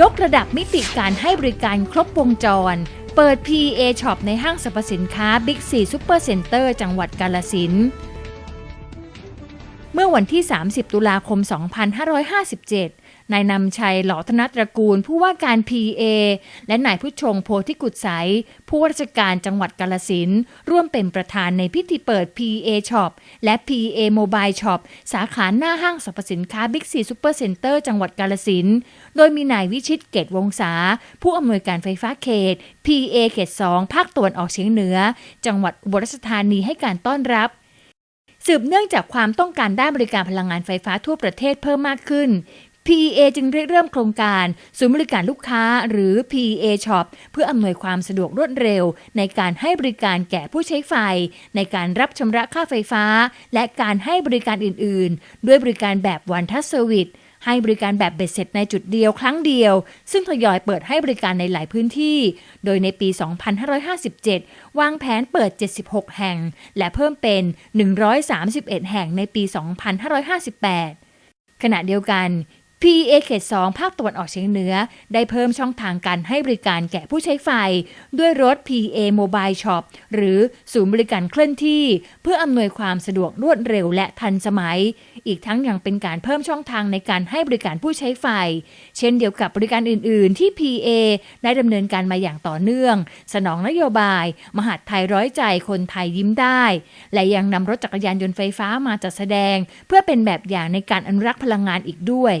ยกระดับมิติการให้บริการครบวงจร เปิด PA Shop ในห้างสรรพสินค้า Big C Super Center จังหวัดกาลสินเมื่อวันที่ 30 ตุลาคม 2557 นายนำชัยหลอธนตระกูล ผู้ว่าการ PA และนายผู้ชงโพธิกุศไสยผู้ว่าราชการจังหวัดกาลสินร่วมเป็นประธานในพิธีเปิด PA Shop และ PA Mobile Shop สาขาหน้าห้างสรรพสินค้า Big C Super Center จังหวัดกาลสินโดยมีนายวิชิตเกตวงศาผู้อำนวยการไฟฟ้าเขต PA เขต 2 ภาคตะวันออกเฉียงเหนือ จังหวัดอุบลราชธานีให้การต้อนรับสืบเนื่องจากความต้องการด้านบริการพลังงานไฟฟ้าทั่วประเทศเพิ่มมากขึ้น PEA จึงได้เริ่มโครงการศูนย์บริการลูกค้าหรือ PEA Shop เพื่ออำนวยความสะดวกรวดเร็ว ในการให้บริการแก่ผู้ใช้ไฟ ในการรับชำระค่าไฟฟ้า และการให้บริการอื่น ๆ ด้วยบริการแบบวันทัสเซอร์วิสให้บริการแบบเบ็ดเสร็จในจุดเดียวครั้งเดียว ซึ่งทยอยเปิดให้บริการในหลายพื้นที่ โดยในปี 2557 วางแผนเปิด 76 แห่ง และเพิ่มเป็น 131 แห่งในปี 2558 ขณะเดียวกัน PA เขต 2 ภาคตะวันออกเฉียงเหนือ ได้เพิ่มช่องทางการให้บริการแก่ผู้ใช้ไฟ ด้วยรถ PA Mobile Shop หรือศูนย์บริการเคลื่อนที่ เพื่ออำนวยความสะดวกรวดเร็วและทันสมัย อีกทั้งยังเป็นการเพิ่มช่องทางในการให้บริการผู้ใช้ไฟ เช่นเดียวกับบริการอื่น ๆ ที่ PA ได้ดำเนินการมาอย่างต่อเนื่อง สนองนโยบาย มหาดไทยร้อยใจคนไทยยิ้มได้ และยังนำรถจักรยานยนต์ไฟฟ้ามาจัดแสดง เพื่อเป็นแบบอย่างในการอนุรักษ์พลังงานอีกด้วย